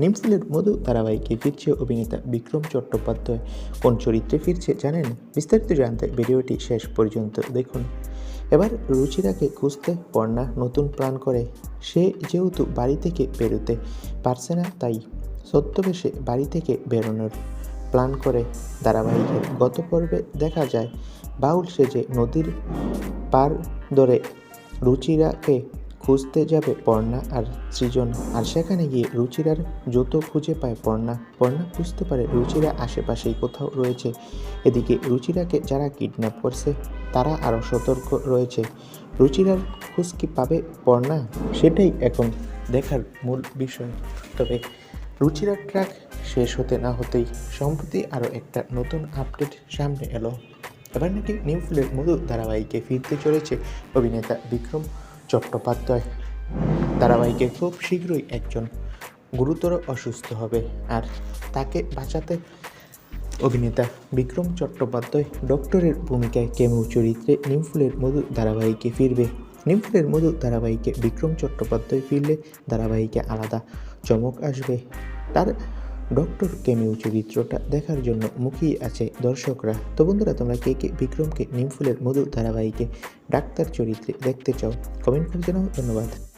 নিমফুলের মধু ধারাবাহিকে ফিরছে অভিনেতা বিক্রম চট্টোপাধ্যায়। কোন চরিত্রে ফিরছে জানেন? বিস্তারিত জানতে ভিডিওটি শেষ পর্যন্ত দেখুন। এবার রুচিরাকে খুঁজতে পর্ণা নতুন প্ল্যান করে। সে যেহেতু বাড়ি থেকে বেরোতে পারছে না, তাই সত্যবেশে বাড়ি থেকে বেরোনোর প্ল্যান করে। ধারাবাহিকের গত পর্বে দেখা যায়, বাউল সেজে নদীর পার ধরে রুচিরাকে খুঁজতে যাবে পর্ণা আর সৃজন। আর সেখানে গিয়ে রুচিরার জুতো খুঁজে পায় পর্ণা। পর্ণা বুঝতে পারে রুচিরা আশেপাশেই কোথাও রয়েছে। এদিকে রুচিরাকে যারা কিডন্যাপ করছে, তারা আরও সতর্ক রয়েছে। রুচিরার খোঁজ কি পাবে পর্ণা? সেটাই এখন দেখার মূল বিষয়। তবে রুচিরার ট্র্যাক শেষ হতে না হতেই সম্প্রতি আরও একটা নতুন আপডেট সামনে এলো। এবার নাকি নিউ ফুলের মধু ধারাবাহিকে ফিরতে চলেছে অভিনেতা বিক্রম চট্টোপাধ্যায়। ধারাবাহিকে খুব শীঘ্রই একজন গুরুতর অসুস্থ হবে আর তাকে বাঁচাতে অভিনেতা বিক্রম চট্টোপাধ্যায় ডক্টরের ভূমিকায় কেমু চরিত্রে নিমফুলের মধু ধারাবাহিকে ফিরবে। নিমফুলের মধু ধারাবাহিকে বিক্রম চট্টোপাধ্যায় ফিরলে ধারাবাহিকে আলাদা চমক আসবে। তার ডক্টর কেমিউ চরিত্রটা দেখার জন্য মুখিয়ে আছে দর্শকরা। তো বন্ধুরা, তোমরা কে কে বিক্রমকে নিমফুলের মধু ধারাবাহিকে ডাক্তার চরিত্রে দেখতে চাও? কমেন্ট করে জানাও। ধন্যবাদ।